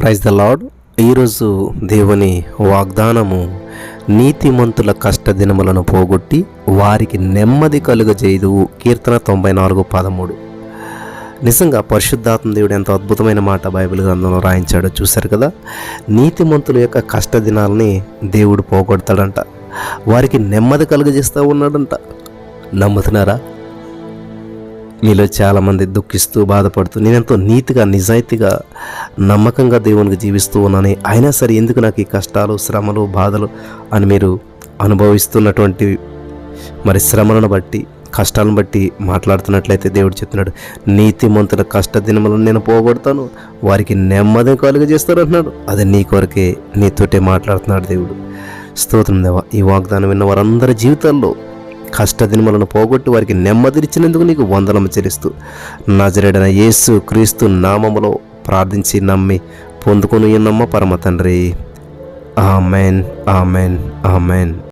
Praise the lord. ఈరోజు దేవుని వాగ్దానము నీతిమంతుల కష్ట దినములను పోగొట్టి వారికి నెమ్మది కలుగజేయదు కీర్తన తొంభై నాలుగు పదమూడు. నిజంగా పరిశుద్ధాత్మ దేవుడు ఎంత అద్భుతమైన మాట బైబిల్ గ్రంథంలో రాయించాడో చూశారు కదా? నీతిమంతుల యొక్క కష్ట దినాలని దేవుడు పోగొడతాడంట. వారికి నెమ్మది కలుగజేస్తూ ఉన్నాడంట. నమ్ముతున్నారా? మీలో చాలామంది దుఃఖిస్తూ బాధపడుతూ నేను ఎంతో నీతిగా నిజాయితీగా నమ్మకంగా దేవునికి జీవిస్తూ ఉన్నాను. అయినా సరే ఎందుకు నాకు ఈ కష్టాలు శ్రమలు బాధలు అని మీరు అనుభవిస్తున్నటువంటి మరి శ్రమలను బట్టి కష్టాలను బట్టి మాట్లాడుతున్నట్లయితే దేవుడు చెప్తున్నాడు నీతిమంతుల కష్ట దినములను నేను పోగొడతాను వారికి నెమ్మది కలుగజేస్తాను అంటున్నాడు అది నీ కొరకే నీతోటే మాట్లాడుతున్నాడు దేవుడు. స్తోత్రం దేవా ఈ వాగ్దానం విన్న వారందరి జీవితాల్లో కష్ట దినములను పోగొట్టి వారికి నెమ్మదినిచ్చినందుకు నీకు వందనము చెల్లిస్తూ నజరేడన యేసు క్రీస్తు నామములో ప్రార్థించి నమ్మి పొందుకొని ఉన్నమ్మ పరమ తండ్రి. Amen amen amen.